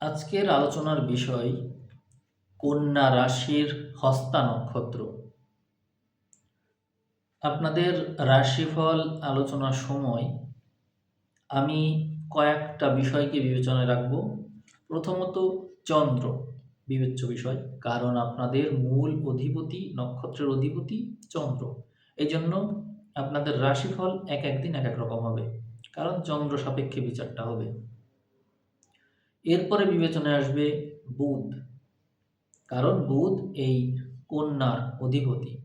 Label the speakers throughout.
Speaker 1: আজকের আলোচনার বিষয় কন্যা রাশির হস্তা নক্ষত্র। আপনাদের রাশিফল আলোচনার সময় আমি কয়েকটা বিষয়কে বিবেচনায় রাখব। প্রথমত চন্দ্র, বিবেচ্য বিষয়, কারণ আপনাদের মূল অধিপতি, নক্ষত্রের অধিপতি চন্দ্র। এই জন্য আপনাদের রাশিফল এক একদিন এক এক রকম হবে, কারণ চন্দ্র সাপেক্ষে বিচারটা হবে। এরপরে বিবেচনায় আসবে বুধ। কারণ বুধ এই কন্যার অধিপতি।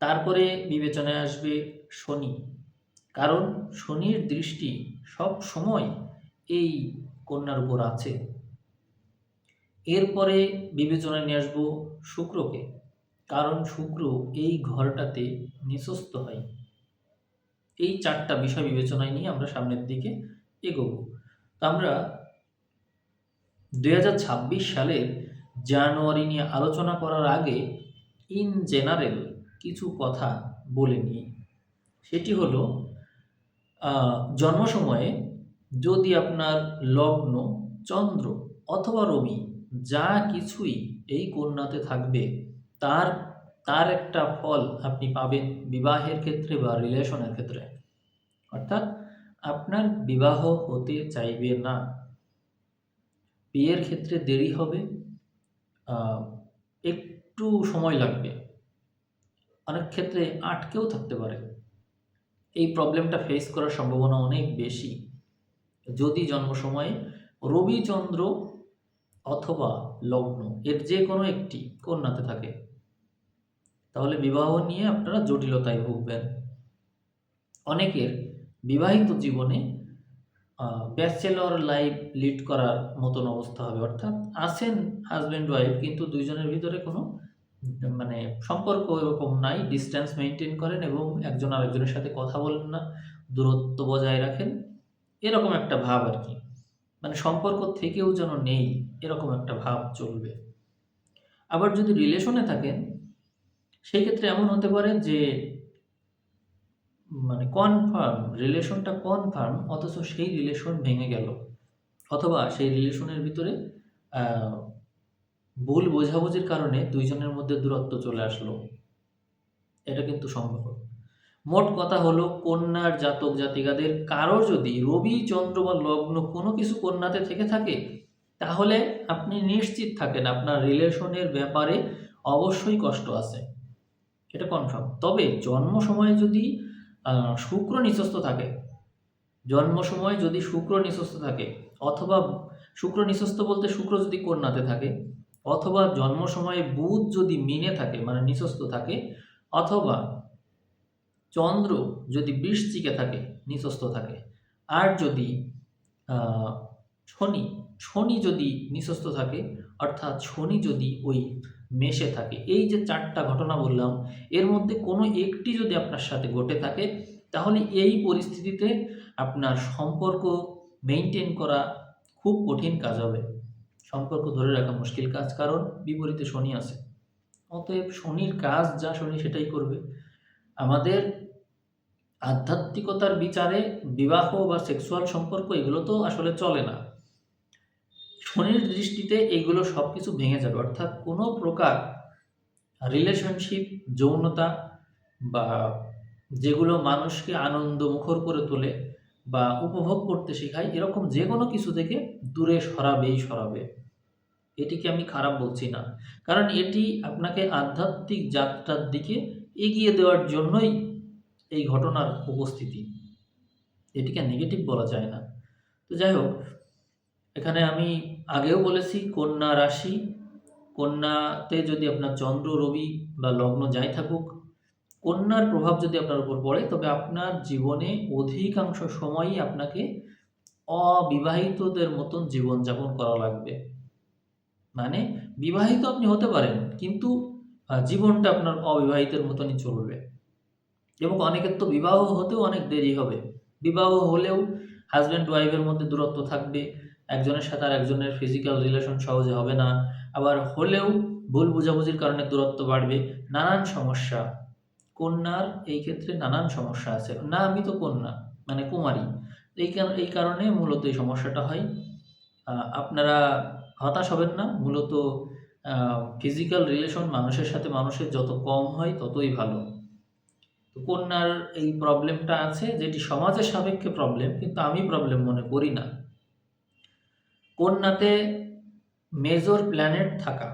Speaker 1: তারপরে বিবেচনায় আসবে শনি। কারণ শনির দৃষ্টি সব সময় এই কন্যার উপর আছে। এরপরে বিবেচনায় নিয়ে আসব শুক্রকে। কারণ শুক্র এই ঘরটাতে নিঃস্ত হয়। এই চারটা বিষয় বিবেচনায় নিয়ে আমরা সামনের দিকে এগোবো। তো আমরা দু হাজার ছাব্বিশ সালের জানুয়ারি নিয়ে আলোচনা করার আগে ইন জেনারেল কিছু কথা বলে নিই। সেটি হলো জন্ম সময়ে যদি আপনার লগ্ন, চন্দ্র অথবা রবি যা কিছুই এই কন্যাতে থাকবে, তার তার একটা ফল আপনি পাবেন বিবাহের ক্ষেত্রে বা রিলেশনের ক্ষেত্রে। অর্থাৎ আপনার বিবাহ হতে চাইবে না। বিয়ের ক্ষেত্রে দেরি হবে একটু সময় লাগবে। অনেক ক্ষেত্রে আটকেও থাকতে পারে। এই প্রবলেমটা ফেস করার সম্ভাবনা অনেক বেশি। যদি জন্ম সময়ে রবিচন্দ্র অথবা লগ্ন এর যে কোনো একটি কন্যাতে থাকে, তাহলে বিবাহ নিয়ে আপনারা জটিলতায় ভুগবেন। অনেকের বিবাহিত জীবনে ব্যাচেলর লাইফ লিড করার মতন অবস্থা হবে। অর্থাৎ আছেন হাজব্যান্ড ওয়াইফ কিন্তু দুইজনের ভিতরে কোনো মানে সম্পর্ক এরকম নাই ডিস্টেন্স মেনটেন করেন এবং একজন আরেকজনের সাথে কথা বলেন না, দূরত্ব বজায় রাখেন। এরকম একটা ভাব আর কি। মানে সম্পর্ক থেকেও যেন নেই, এরকম একটা ভাব চলবে। আবার যদি রিলেশনে থাকেন, সেই ক্ষেত্রে এমন হতে পারে যে মানে কনফার্ম রিলেশনটা কনফার্ম অথচ সেই রিলেশন ভেঙে গেল। অথবা সেই রিলেশনের ভিতরে ভুল বোঝাবুঝির কারণে দুইজনের মধ্যে দূরত্ব চলে আসলো। এটা কিন্তু সম্ভব। মোট কথা হলো, কন্যার জাতক জাতিকাদের কারও যদি রবি, চন্দ্র বা লগ্ন কোনো কিছু কন্যাতে থেকে থাকে, তাহলে আপনি নিশ্চিত থাকেন আপনার রিলেশনের ব্যাপারে অবশ্যই কষ্ট আছে। এটা কনফার্ম তবে জন্ম সময়ে যদি শুক্র নিঃস্ত থাকে। জন্ম সময় যদি শুক্র নিঃস্ত থাকে, অথবা শুক্র নিঃস্ত বলতে শুক্র যদি কন্যাতে থাকে, অথবা জন্ম সময়ে বুধ যদি মিনে থাকে মানে নিঃস্ত থাকে, অথবা চন্দ্র যদি বৃশ্চিকে থাকে নিঃস্ত থাকে। আর যদি শনি শনি যদি নিঃস্ত থাকে, অর্থাৎ শনি যদি ওই মেষে থাকে। এই যে চারটা ঘটনা বললাম, এর মধ্যে কোনো একটি যদি আপনার সাথে ঘটে থাকে, তাহলে এই পরিস্থিতিতে আপনার সম্পর্ক মেনটেন করা খুব কঠিন কাজ হবে। সম্পর্ক ধরে রাখা মুশকিল কাজ, কারণ বিপরীতে শনি আছে। অতএব শনির কাজ যা শনি সেটাই করবে। আমাদের আধ্যাত্মিকতার বিচারে বিবাহ বা সেক্সুয়াল সম্পর্ক এগুলো তো আসলে চলে না। শনির দৃষ্টিতে এগুলো সব কিছু ভেঙে যাবে। অর্থাৎ কোনো প্রকার রিলেশনশিপ যৌনতা বা যেগুলো মানুষকে আনন্দ মুখর করে তোলে বা উপভোগ করতে শেখায়, এরকম যে কোনো কিছু থেকে দূরে সরাবেই সরাবে। এটিকে আমি খারাপ বলছি না। কারণ এটি আপনাকে আধ্যাত্মিক যাত্রার দিকে এগিয়ে দেওয়ার জন্যই এই ঘটনার উপস্থিতি। এটিকে নেগেটিভ বলা যায় না। তো যাই হোক, এখানে আমি আগেও বলেছি, কন্যা রাশি, কন্যাতে যদি আপনার চন্দ্র, রবি বা লগ্ন যাই থাকুক, কন্যার প্রভাব যদি আপনার উপর পড়ে, তবে আপনার জীবনে অধিকাংশ সময়ই আপনাকে অবিবাহিতদের মতন জীবনযাপন করা লাগবে। মানে বিবাহিত আপনি হতে পারেন, কিন্তু জীবনটা আপনার অবিবাহিতের মতনই চলবে। এবং অনেকের তো বিবাহ হতেও অনেক দেরি হবে। বিবাহ হলেও হাজব্যান্ড ওয়াইফের মধ্যে দূরত্ব থাকবে একজনের সাথে আর একজনের ফিজিক্যাল রিলেশন সহজে হবে না। আবার হলেও ভুল বোঝাবুঝির কারণে দূরত্ব বাড়বে। নানান সমস্যা। কন্যার এই ক্ষেত্রে নানান সমস্যা আছে। না, আমি তো কন্যা মানে কুমারী। এই এই কারণে মূলত এই সমস্যাটা হয়। আপনারা হতাশ হবেন না। মূলত ফিজিক্যাল রিলেশন মানুষের সাথে মানুষের যত কম হয়, ততই ভালো। তো কন্যার এই প্রবলেমটা আছে, যেটি সমাজের সাপেক্ষে প্রবলেম কিন্তু আমি প্রবলেম মনে করি না। কন্যাতে মেজর প্ল্যানেট থাকা।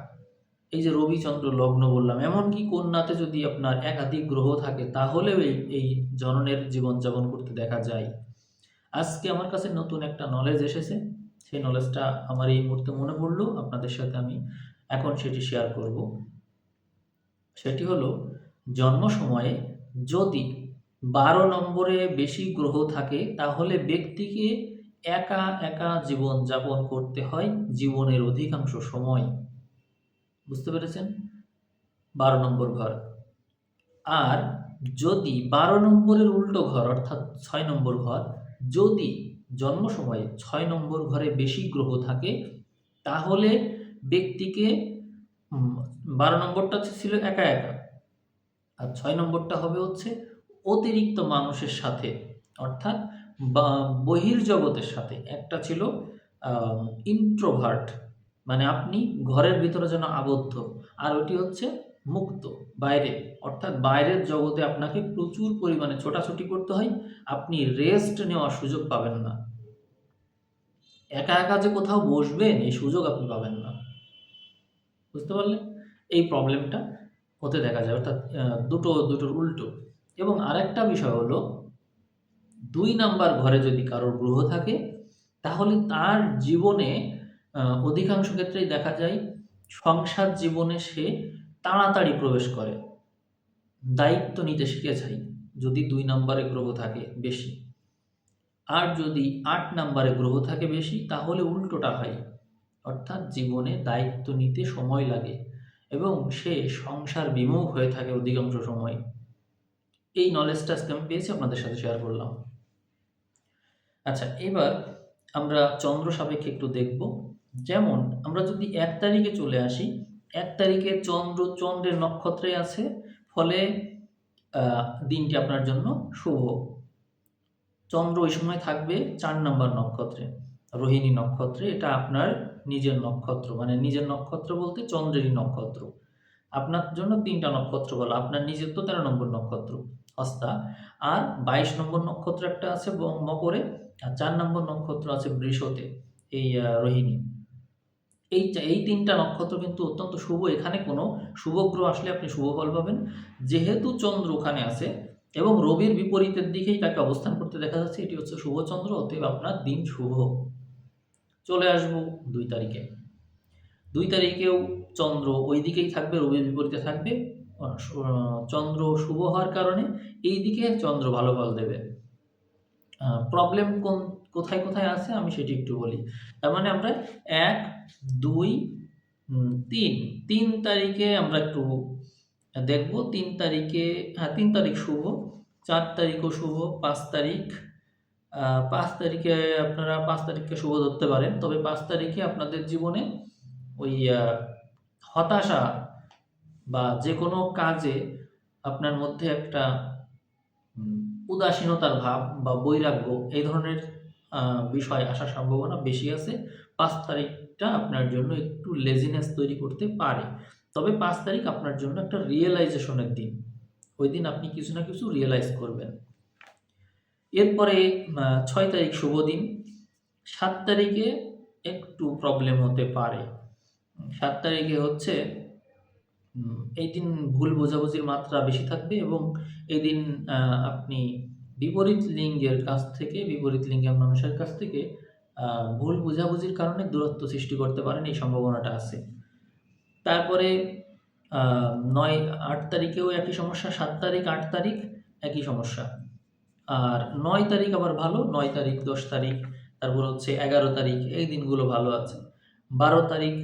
Speaker 1: এই যে রবিচন্দ্র লগ্ন বললাম, এমনকি কন্যাতে যদি আপনার একাধিক গ্রহ থাকে, তাহলেও এই এই জননের জীবনযাপন করতে দেখা যায়। আজকে আমার কাছে নতুন একটা নলেজ এসেছে। সেই নলেজটা আমার এই মুহূর্তে মনে পড়ল। আপনাদের সাথে আমি এখন সেটি শেয়ার করব। সেটি হলো, জন্ম সময়ে যদি বারো নম্বরে বেশি গ্রহ থাকে, তাহলে ব্যক্তিকে একা একা জীবন যাপন করতে হয় জীবনের অধিকাংশ সময়। বুঝতে পেরেছেন? বারো নম্বর ঘর। আর যদি বারো নম্বরের উল্টো ঘর, অর্থাৎ ছয় নম্বর ঘর, যদি জন্ম সময়ে ছয় নম্বর ঘরে বেশি গ্রহ থাকে, তাহলে ব্যক্তিকে বারো নম্বরটা ছিল একা একা। আর ছয় নম্বরটা হবে হচ্ছে অতিরিক্ত মানুষের সাথে, অর্থাৎ বা- বহির্জগতের সাথে, একটা ছিল ইন্ট্রোভার্ট মানে আপনি ঘরের ভিতরে যেন আবদ্ধ। আর ওটি হচ্ছে মুক্ত, বাইরে। অর্থাৎ বাইরের জগতে আপনাকে প্রচুর পরিমাণে ছোটাছুটি করতে হয়, আপনি রেস্ট নেওয়ার সুযোগ পাবেন না। একা একা যে কোথাও বসবেন, এই সুযোগ আপনি পাবেন না। বুঝতে পারলেন? এই প্রবলেমটা হতে দেখা যায়। অর্থাৎ দুটো, দুটোর উল্টো। এবং আরেকটা বিষয় হলো দুই নাম্বার ঘরে যদি কারোর গ্রহ থাকে, তাহলে তার জীবনে অধিকাংশ ক্ষেত্রেই দেখা যায় সংসার জীবনে সে তাড়াতাড়ি প্রবেশ করে। দায়িত্ব নিতে শিখে যায় যদি দুই নম্বরে গ্রহ থাকে বেশি। আর যদি আট নম্বরে গ্রহ থাকে বেশি, তাহলে উল্টোটা হয়। অর্থাৎ জীবনে দায়িত্ব নিতে সময় লাগে এবং সে সংসার বিমুখ হয়ে থাকে অধিকাংশ সময়। এই নলেজটা আজকে আমি পেয়েছি, আপনাদের সাথে শেয়ার করলাম। আচ্ছা এবার আমরা চন্দ্র সাপেক্ষে একটু দেখব। যেমন, আমরা যদি এক তারিখে চলে আসি, এক তারিখে চন্দ্র চন্দ্রের নক্ষত্রে আছে, ফলে দিনটি আপনার জন্য শুভ। চন্দ্র ওই সময় থাকবে চার নম্বর নক্ষত্রে, রোহিণী নক্ষত্রে, এটা আপনার নিজের নক্ষত্র মানে নিজের নক্ষত্র বলতে চন্দ্রেরই নক্ষত্র। আপনার জন্য তিনটা নক্ষত্র বলা, আপনার নিজের তো তেরো নম্বর নক্ষত্র। হস্তা আর বাইশ নম্বর নক্ষত্র একটা আছে মকরে, আর চার নম্বর নক্ষত্র আছে বৃষতে, এই রোহিণী। এই এই তিনটা নক্ষত্র কিন্তু অত্যন্ত শুভ। এখানে কোনো শুভ গ্রহ আসলে আপনি শুভ ফল পাবেন। যেহেতু চন্দ্র ওখানে আছে এবং রবির বিপরীতের দিকেই তাকে অবস্থান করতে দেখা যাচ্ছে, এটি হচ্ছে শুভ চন্দ্র, অতএব আপনার দিন শুভ। চলে আসব দুই তারিখে। দুই তারিখেও চন্দ্র ওই দিকেই থাকবে, রবির বিপরীতে থাকবে। চন্দ্র শুভ হওয়ার কারণে এই দিকে চন্দ্র ভালো ফল দেবে। প্রবলেম কোন, কোথায় কোথায় আছে আমি সেটি একটু বলি। তার মানে আমরা এক, দুই তিন তিন তারিখে আমরা একটু দেখব, তিন তারিখে হ্যাঁ তিন তারিখ শুভ, চার তারিখও শুভ, পাঁচ তারিখ পাঁচ তারিখে আপনারা, পাঁচ তারিখকে শুভ ধরতে পারেন। তবে পাঁচ তারিখে আপনাদের জীবনে ওই হতাশা বা যে কোনো কাজে আপনার মধ্যে একটা উদাসীনতার ভাব বা বৈরাগ্য এই ধরনের বিষয় আসার সম্ভাবনা বেশি আছে। পাঁচ তারিখটা আপনার জন্য একটু লেজিনেস তৈরি করতে পারে। তবে পাঁচ তারিখ আপনার জন্য একটা রিয়েলাইজেশনের দিন। ওই দিন আপনি কিছু না কিছু রিয়েলাইজ করবেন। এরপরে ছয় তারিখ শুভ দিন। সাত তারিখে একটু প্রবলেম হতে পারে। সাত তারিখে হচ্ছে এই দিন ভুল বোঝাবুঝির মাত্রা বেশি থাকবে এবং এই দিন আপনি বিপরীত লিঙ্গের কাছ থেকে, বিপরীত লিঙ্গের মানুষের কাছ থেকে ভুল বোঝাবুঝির কারণে দূরত্ব সৃষ্টি করতে পারেন, এই সম্ভাবনাটা আছে। তারপরে নয়, আট তারিখেও একই সমস্যা, সাত তারিখ, আট তারিখ, একই সমস্যা। আর নয় তারিখ আবার ভালো, নয় তারিখ, দশ তারিখ, তারপর হচ্ছে এগারো তারিখ, এই দিনগুলো ভালো আছে। বারো তারিখ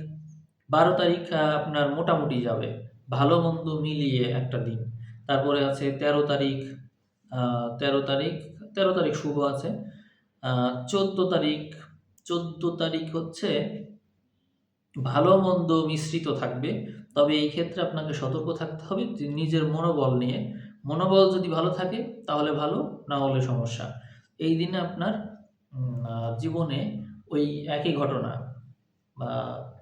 Speaker 1: বারো তারিখ আপনার মোটামুটি যাবে। ভালো মন্দ মিলিয়ে একটা দিন। তারপরে আছে তেরো তারিখ আহ, তেরো তারিখ তেরো তারিখ শুভ আছে। চোদ্দ তারিখ চোদ্দ তারিখ হচ্ছে ভালো মন্দ মিশ্রিত থাকবে। তবে এই ক্ষেত্রে আপনাকে সতর্ক থাকতে হবে নিজের মনোবল নিয়ে। মনোবল যদি ভালো থাকে তাহলে ভালো না হলে সমস্যা। এই দিনে আপনার জীবনে ওই একই ঘটনা বা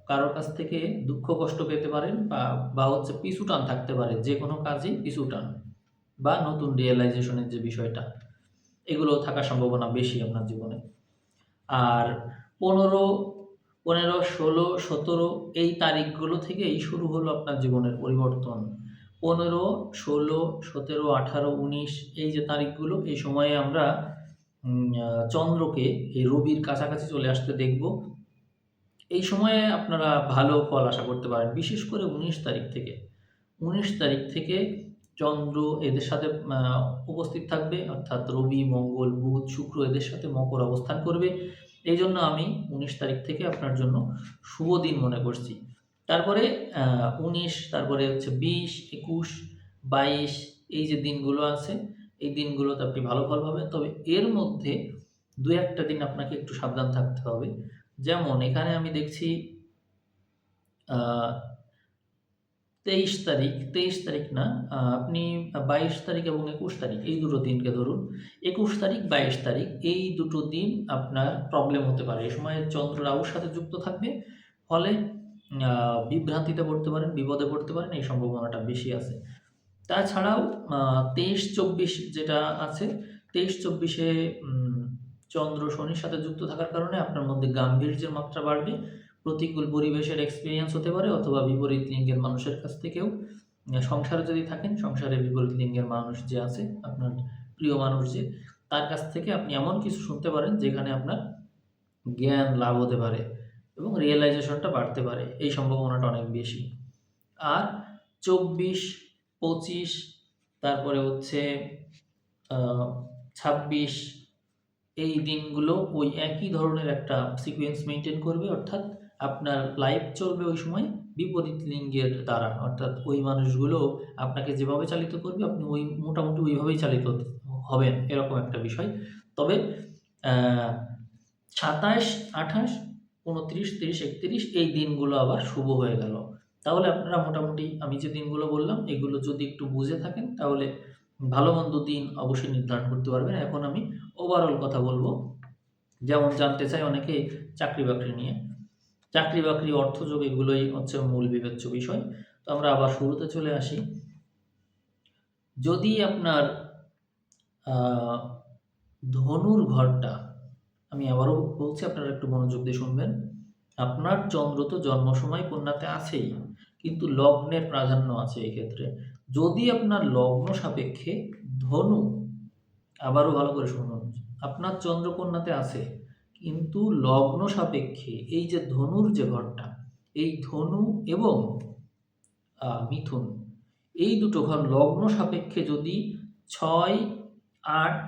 Speaker 1: কারোর কাছ থেকে দুঃখ, কষ্ট পেতে পারেন বা বা হচ্ছে পিছু টান থাকতে পারে, যে কোনো কাজেই পিছু টান বা নতুন রিয়েলাইজেশনের যে বিষয়টা এগুলো থাকার সম্ভাবনা বেশি আপনার জীবনে। আর পনেরো পনেরো, ষোলো, সতেরো এই তারিখগুলো থেকেই শুরু হলো আপনার জীবনের পরিবর্তন। পনেরো, ষোলো, সতেরো, আঠারো, উনিশ এই যে তারিখগুলো, এই সময়ে আমরা চন্দ্রকে এই রবির কাছাকাছি চলে আসতে দেখব। এই সময়ে আপনারা ভালো ফল আশা করতে পারেন। বিশেষ করে উনিশ তারিখ থেকে। উনিশ তারিখ থেকে চন্দ্র এদের সাথে উপস্থিত থাকবে। অর্থাৎ রবি, মঙ্গল, বুধ, শুক্র এদের সাথে মকর অবস্থান করবে। এই জন্য আমি উনিশ তারিখ থেকে আপনার জন্য শুভ দিন মনে করছি। তারপরে উনিশ, তারপরে হচ্ছে বিশ, একুশ, বাইশ, এই যে দিনগুলো আছে, এই দিনগুলোতে আপনি ভালো ফল পাবেন। তবে এর মধ্যে দু একটা দিন আপনাকে একটু সাবধান থাকতে হবে। যেমন এখানে আমি দেখছি তেইশ তারিখ তেইশ তারিখ না আপনি বাইশ তারিখ এবং একুশ তারিখ, এই দুটো দিনকে ধরুন, একুশ তারিখ, বাইশ তারিখ, এই দুটো দিন আপনার প্রবলেম হতে পারে। এই সময় চন্দ্র রাহুর সাথে যুক্ত থাকবে, ফলে বিভ্রান্তিতে পড়তে পারেন, বিপদে পড়তে পারেন, এই সম্ভাবনাটা বেশি আছে। তাছাড়াও তেইশ চব্বিশ যেটা আছে, তেইশ চব্বিশে চন্দ্র শনির সাথে যুক্ত থাকার কারণে আপনার মধ্যে গাম্ভীর্যের মাত্রা বাড়বে। প্রতিকূল পরিবেশের এক্সপিরিয়েন্স হতে পারে অথবা বিপরীত লিঙ্গের মানুষের কাছ থেকেও। সংসারে যদি থাকেন, সংসারে বিপরীত লিঙ্গের মানুষ যে আছে, আপনার প্রিয় মানুষ যে, তার কাছ থেকে আপনি এমন কিছু শুনতে পারেন যেখানে আপনার জ্ঞান লাভ হতে পারে এবং রিয়েলাইজেশনটা বাড়তে পারে। এই সম্ভাবনাটা অনেক বেশি। আর চব্বিশ, পঁচিশ, তারপরে হচ্ছে ছাব্বিশ এই দিনগুলো ওই একই ধরনের একটা সিকোয়েন্স মেনটেন করবে, অর্থাৎ আপনার লাইফ চলবে ওই সময় বিপরীত লিঙ্গের দ্বারা। অর্থাৎ ওই মানুষগুলো আপনাকে যেভাবে চালিত করবে, আপনি ওই মোটামুটি ওইভাবেই চালিত হবেন, এরকম একটা বিষয়। তবে সাতাশ, আঠাশ, উনত্রিশ, তিরিশ, একত্রিশ এই দিনগুলো আবার শুভ হয়ে গেল। তাহলে আপনারা মোটামুটি, আমি যে দিনগুলো বললাম, এগুলো যদি একটু বুঝে থাকেন, তাহলে ভালো মন্দ দিন অবশ্যই নির্ধারণ করতে পারবেন। এখন আমি ওভারঅল কথা বলব। যেমন জানতে চাই অনেকে চাকরি বাকরি নিয়ে। চাকরি বাকরি অর্থযোগ এগুলোই হচ্ছে মূল বিবেচ্য বিষয়। তো আমরা আবার শুরুতে চলে আসি। যদি আপনার ধনুর ঘরটা, আমি আবারও বলছি, আপনারা একটু মনোযোগ দিয়ে শুনবেন। আপনার চন্দ্র তো জন্ম সময় কন্যাতে আছেই, কিন্তু লগ্নের প্রাধান্য আছে এই ক্ষেত্রে যদি আপনার লগ্ন সাপেক্ষে ধনু, আবারও ভালো করে শুনুন, আপনার চন্দ্রকন্যাতে আছে, কিন্তু লগ্ন সাপেক্ষে এই যে ধনুর যে ঘরটা, এই ধনু এবং মিথুন, এই দুটো ঘর লগ্ন সাপেক্ষে যদি ছয়, আট,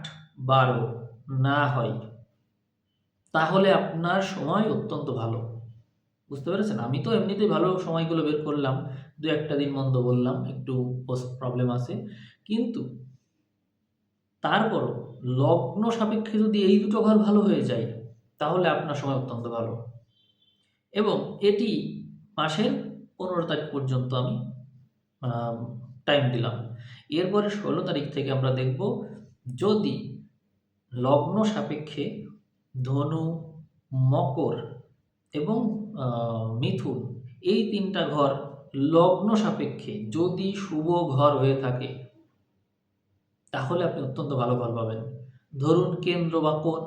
Speaker 1: বারো না হয়, তাহলে আপনার সময় অত্যন্ত ভালো। বুঝতে পেরেছেন? আমি তো এমনিতেই ভালো সময়গুলো বের করলাম, দু একটা দিন মন্দ বললাম, একটু প্রবলেম আছে। কিন্তু তারপরও লগ্ন সাপেক্ষে যদি এই দুটো ঘর ভালো হয়ে যায়, তাহলে আপনার সময় অত্যন্ত ভালো। এবং এটি মাসের পনেরো তারিখ পর্যন্ত আমি টাইম দিলাম। এরপরে ষোলো তারিখ থেকে আমরা দেখব যদি লগ্ন সাপেক্ষে ধনু, মকর এবং মিথুন, এই তিনটা ঘর লগ্ন সাপেক্ষে যদি শুভ ঘর হয়ে থাকে, তাহলে আপনি অত্যন্ত ভালো ফল পাবেন। ধরুন কেন্দ্র বা কোন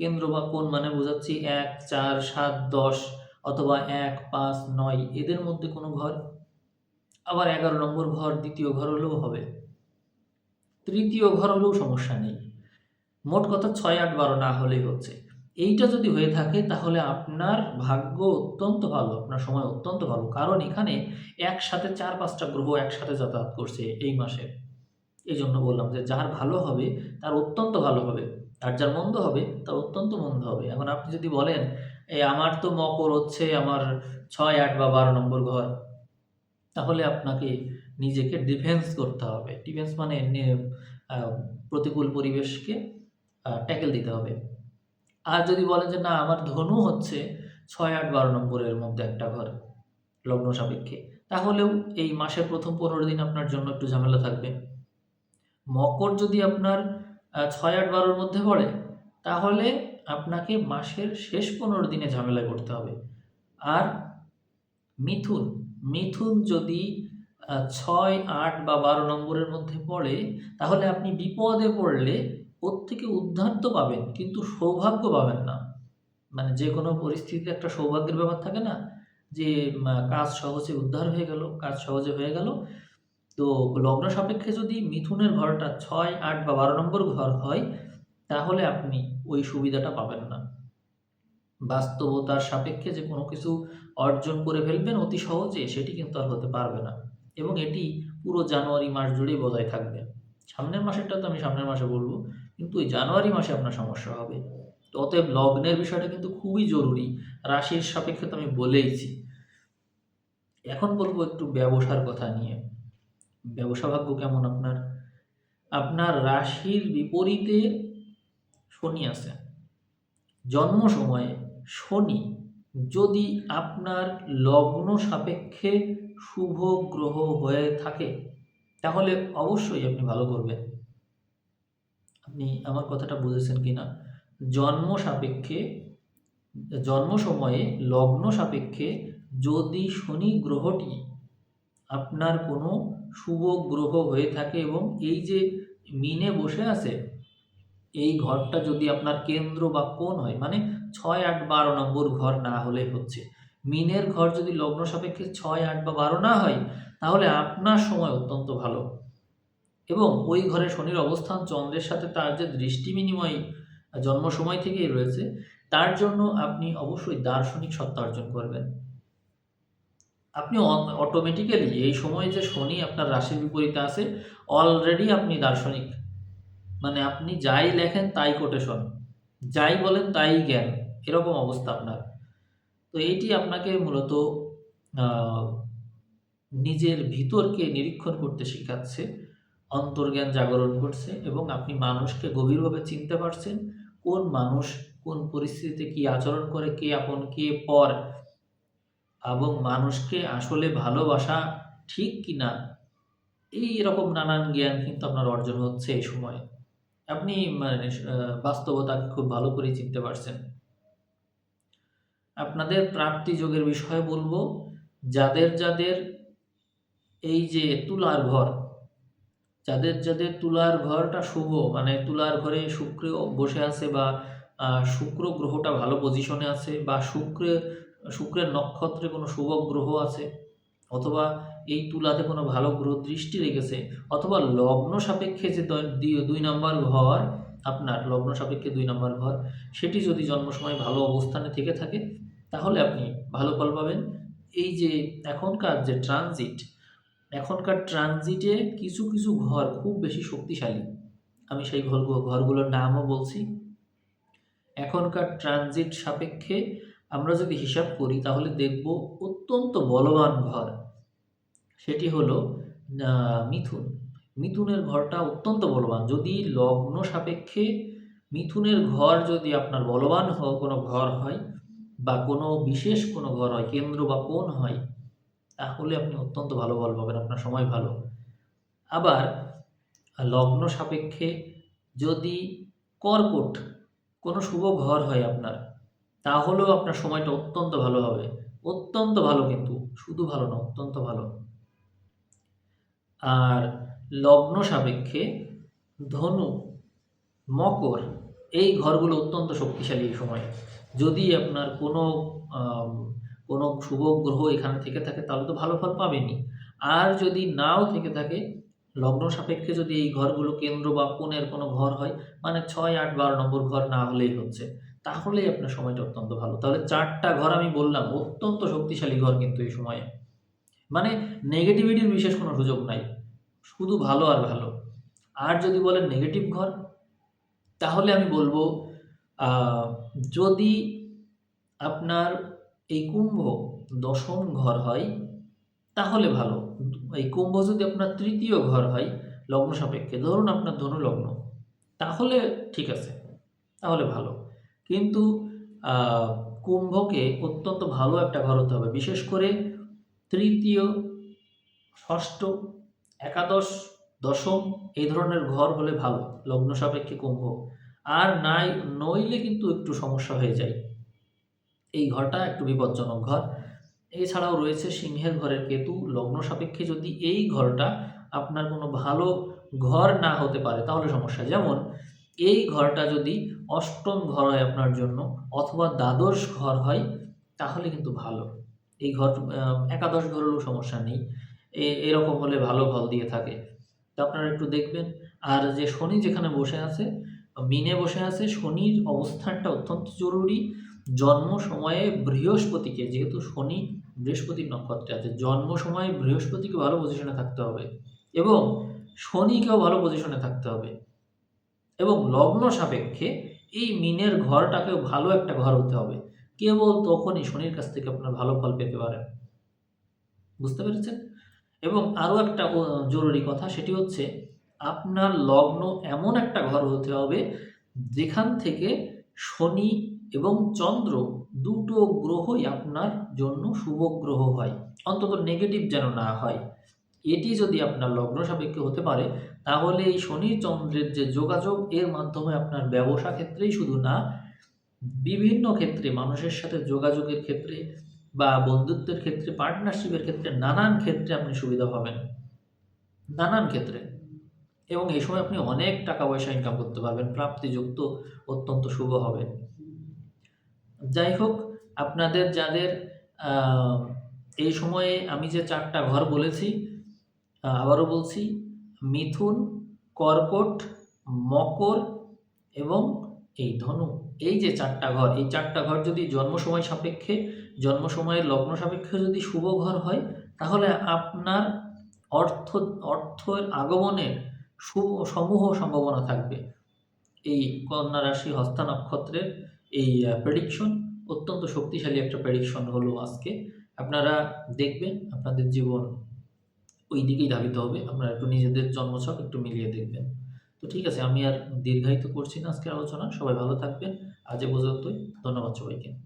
Speaker 1: কেন্দ্র বা কোন মানে বোঝাচ্ছি এক, চার, সাত, দশ অথবা এক, পাঁচ, নয়, এদের মধ্যে কোনো ঘর। আবার এগারো নম্বর ঘর দ্বিতীয় ঘর হলেও হবে। তৃতীয় ঘর হলেও সমস্যা নেই। মোট কথা ছয়, আট, বারো না হলেই হচ্ছে। এইটা যদি হয়ে থাকে, তাহলে আপনার ভাগ্য অত্যন্ত ভালো, আপনার সময় অত্যন্ত ভালো। কারণ এখানে একসাথে চার পাঁচটা গ্রহ একসাথে যাতায়াত করছে এই মাসে। এই জন্য বললাম যে যার ভালো হবে, তার অত্যন্ত ভালো হবে। আর যার মন্দ হবে, তার অত্যন্ত মন্দ হবে। এখন আপনি যদি বলেন, এই আমার তো মকর হচ্ছে আমার ছয়, আট বা বারো নম্বর ঘর, তাহলে আপনাকে নিজেকে ডিফেন্স করতে হবে। ডিফেন্স মানে প্রতিকূল পরিবেশকে ট্যাকেল দিতে হবে। আর যদি বলেন যে, না, আমার ধনু হচ্ছে ছয় আট বারো নম্বরের মধ্যে একটা ঘর লগ্ন সাপেক্ষে, তাহলেও এই মাসের প্রথম পনেরো দিন আপনার জন্য একটু ঝামেলা থাকবে। মকর যদি আপনার ছয় আট বারোর মধ্যে পড়ে, তাহলে আপনাকে মাসের শেষ পনেরো দিনে ঝামেলায় পড়তে হবে। আর মিথুন মিথুন যদি ছয় আট বা বারো নম্বরের মধ্যে পড়ে, তাহলে আপনি বিপদে পড়লে ওর থেকে উদ্ধার তো পাবেন, কিন্তু সৌভাগ্য পাবেন না। মানে যে কোনো পরিস্থিতিতে একটা সৌভাগ্যের ব্যাপার থাকে না, যে কাজ সহজে উদ্ধার হয়ে গেল, কাজ সহজে হয়ে গেল। তো লগ্ন সাপেক্ষে যদি মিথুনের ঘরটা ছয়, আট বা বারো নম্বর ঘর হয়, তাহলে আপনি ওই সুবিধাটা পাবেন না। বাস্তবতার সাপেক্ষে যে কোনো কিছু অর্জন করে ফেলবেন অতি সহজে, সেটি কিন্তু আর হতে পারবে না। এবং এটি পুরো জানুয়ারি মাস জুড়েই বজায় থাকবে। সামনের মাসেরটা তো আমি সামনের মাসে বলব। কিন্তু ওই জানুয়ারি মাসে আপনার সমস্যা হবে। তো অতএব লগ্নের বিষয়টা কিন্তু খুবই জরুরি। রাশির সাপেক্ষে তো আমি বলেইছি। এখন বলব একটু ব্যবসার কথা নিয়ে। ব্যবসা ভাগ্য কেমন আপনার? আপনার রাশির বিপরীতে শনি আছে। জন্ম সময়ে শনি, যদি আপনার লগ্ন সাপেক্ষে শুভ গ্রহ হয়ে থাকে, তাহলে অবশ্যই আপনি ভালো করবেন। আপনি আমার কথাটা বুঝেছেন কি না জন্ম সাপেক্ষে, জন্ম সময়ে, লগ্ন সাপেক্ষে যদি শনি গ্রহটি আপনার কোনো শুভ গ্রহ হয়ে থাকে এবং এই যে মিনে বসে আছে, এই ঘরটা যদি আপনার কেন্দ্র বা কোণ হয় মানে ছয়, আট, বারো নম্বর ঘর না হলে হচ্ছে, মিনের ঘর যদি লগ্ন সাপেক্ষে ছয়, আট বা বারো না হয়, তাহলে আপনার সময় অত্যন্ত ভালো। এবং ওই ঘরে শনির অবস্থান, চন্দ্রের সাথে তার যে দৃষ্টি বিনিময় জন্ম সময় থেকেই রয়েছে, তার জন্য আপনি অবশ্যই দার্শনিক সত্তা অর্জন করবেন। আপনি অটোমেটিক্যালি এই সময় যে শনি আপনার রাশির বিপরীতে আছে অলরেডি আপনি দার্শনিক। মানে আপনি যাই লেখেন তাই কোটেশন যাই বলেন তাই জ্ঞান, এরকম অবস্থা আপনার। তো এইটি আপনাকে মূলত নিজের ভিতরকে নিরীক্ষণ করতে শেখাচ্ছে। অন্তর্জ্ঞান জাগরণ করছে এবং আপনি মানুষকে গভীরভাবে চিনতে পারছেন কোন মানুষ কোন পরিস্থিতিতে কি আচরণ করে, কে আপন, কে পর এবং মানুষকে আসলে ভালোবাসা ঠিক কিনা, এই রকম নানান জ্ঞান কিন্তু আপনার অর্জন হচ্ছে এই সময়। আপনি মানে বাস্তবতাকে খুব ভালো করে চিনতে পারছেন। আপনাদের প্রাপ্তি যোগের বিষয়ে বলব, যাদের যাদের এই যে তুলার ঘর যাদের যাদের তুলার ঘরটা শুভ মানে তুলার ঘরে শুক্র বসে আছে বা শুক্র গ্রহটা ভালো পজিশনে আছে বা শুক্রে শুক্রের নক্ষত্রে কোনো শুভ গ্রহ আছে অথবা এই তুলাতে কোনো ভালো গ্রহ দৃষ্টি রেখেছে অথবা লগ্ন সাপেক্ষে যে দুই নম্বর ঘর, আপনার লগ্ন সাপেক্ষে দুই নম্বর ঘর, সেটি যদি জন্ম সময় ভালো অবস্থানে থেকে থাকে, তাহলে আপনি ভালো ফল পাবেন। এই যে এখনকার যে ট্রানজিট এখনকার ট্রানজিটে কিছু কিছু ঘর খুব বেশি শক্তিশালী। আমি সেই ঘর ঘরগুলোর নামও বলছি। এখনকার ট্রানজিট সাপেক্ষে আমরা যদি হিসাব করি, তাহলে দেখব অত্যন্ত বলবান ঘর। সেটি হলো মিথুন। মিথুনের ঘরটা অত্যন্ত বলবান। যদি লগ্ন সাপেক্ষে মিথুনের ঘর যদি আপনার বলবান কোনো ঘর হয় বা কোনো বিশেষ কোনো ঘর হয়, কেন্দ্র বা কোন হয় তাহলে আপনি অত্যন্ত ভালো ফল পাবেন, আপনার সময় ভালো। আবার লগ্ন সাপেক্ষে যদি কর্কট কোনো শুভ ঘর হয় আপনার, তাহলেও আপনার সময়টা অত্যন্ত ভালো হবে। অত্যন্ত ভালো কিন্তু, শুধু ভালো না, অত্যন্ত ভালো। আর লগ্ন সাপেক্ষে ধনু, মকর, এই ঘরগুলো অত্যন্ত শক্তিশালী এই সময়ে। যদি আপনার কোনো কোনো শুভ গ্রহ এখানে থেকে থাকে তাহলে তো ভালো ফল পাবেনই। আর যদি নাও থেকে থাকে, লগ্ন সাপেক্ষে যদি এই ঘরগুলো কেন্দ্র বা কোণের কোনো ঘর হয় মানে ছয়, আট, বারো নম্বর ঘর না হলেই হচ্ছে, তাহলেই আপনার সময়টা অত্যন্ত ভালো। তাহলে চারটা ঘর আমি বললাম, অত্যন্ত শক্তিশালী ঘর কিন্তু এই সময়ে। মানে নেগেটিভিটির বিশেষ কোনো সুযোগ নাই, শুধু ভালো আর ভালো। আর যদি বলেন নেগেটিভ ঘর, তাহলে আমি বলব যদি আপনার এই কুম্ভ দশম ঘর হয়, তাহলে ভালো। এই কুম্ভ যদি আপনার তৃতীয় ঘর হয়, লগ্ন সাপেক্ষে, ধরুন আপনার ধনু লগ্ন, তাহলে ঠিক আছে, তাহলে ভালো। কিন্তু কুম্ভকে অত্যন্ত ভালো একটা ঘর হতে হবে, বিশেষ করে তৃতীয়, ষষ্ঠ, একাদশ, দশম, এই ধরনের ঘর হলে ভালো, লগ্ন সাপেক্ষে কুম্ভ। আর নাই, নইলে কিন্তু একটু সমস্যা হয়ে যায়। এই ঘরটা একটু বিপজ্জনক ঘর। এছাড়াও রয়েছে সিংহের ঘরের কেতু। লগ্ন সাপেক্ষে যদি এই ঘরটা আপনার কোনো ভালো ঘর না হতে পারে, তাহলে সমস্যা। যেমন এই ঘরটা যদি অষ্টম ঘর হয় আপনার জন্য অথবা দ্বাদশ ঘর হয়, তাহলে কিন্তু ভালো। এই ঘর একাদশ ঘর হলেও সমস্যা নেই। এরকম হলে ভালো ফল দিয়ে থাকে। তো আপনারা একটু দেখবেন। আর যে শনি যেখানে বসে আছে, মিনে বসে আছে, শনির অবস্থানটা অত্যন্ত জরুরি। জন্ম সময়ে বৃহস্পতিকে, যেহেতু শনি বৃহস্পতির নক্ষত্রে আছে, জন্ম সময়ে বৃহস্পতিকে ভালো পজিশনে থাকতে হবে এবং শনিকেও ভালো পজিশনে থাকতে হবে এবং লগ্ন সাপেক্ষে এই মিনের ঘরটাকেও ভালো একটা ঘর হতে হবে। কেবল তখনই শনির কাছ থেকে আপনার ভালো ফল পেতে পারেন। বুঝতে পেরেছেন? এবং আরও একটা জরুরি কথা, সেটি হচ্ছে আপনার লগ্ন এমন একটা ঘর হতে হবে যেখান থেকে শনি এবং চন্দ্র দুটো গ্রহই আপনার জন্য শুভ গ্রহ হয়। অন্তত নেগেটিভ যেন না হয়। এটি যদি আপনার লগ্ন সাপেক্ষে হতে পারে, তাহলে এই শনি চন্দ্রের যে যোগাযোগ, এর মাধ্যমে আপনার ব্যবসা ক্ষেত্রেই শুধু না, বিভিন্ন ক্ষেত্রে, মানুষের সাথে যোগাযোগের ক্ষেত্রে বা বন্ধুত্বের ক্ষেত্রে পার্টনারশিপের ক্ষেত্রে, নানান ক্ষেত্রে আপনি সুবিধা পাবেন। নানান ক্ষেত্রে। এবং এই সময় আপনি অনেক টাকা পয়সা ইনকাম করতে পারবেন। প্রাপ্তিযুক্ত অত্যন্ত শুভ হবে। যাই হোক, আপনাদের যাদের এই সময়ে আমি যে চারটা ঘর বলেছি আবারও বলছি, মিথুন, কর্কট, মকর এবং এই ধনু, এই যে চারটা ঘর, এই চারটা ঘর যদি জন্ম সময় সাপেক্ষে, জন্ম সময়ের লগ্ন সাপেক্ষে যদি শুভ ঘর হয়, তাহলে আপনার অর্থ, অর্থের আগমনের শুভ, সমূহ সম্ভাবনা থাকবে। এই কন্যা রাশি হস্তা নক্ষত্রের এই প্রেডিকশন অত্যন্ত শক্তিশালী একটা প্রেডিকশন হলো আজকে। আপনারা দেখবেন আপনাদের জীবন ওই দিকেই ধাবিত হবে। আপনারা একটু নিজেদের জন্মছক একটু মিলিয়ে দেখবেন। তো ঠিক আছে, আমি আর দীর্ঘায়িত করছি না আজকের আলোচনা। সবাই ভালো থাকবেন। আজ এ পর্যন্তই। ধন্যবাদ সবাইকে।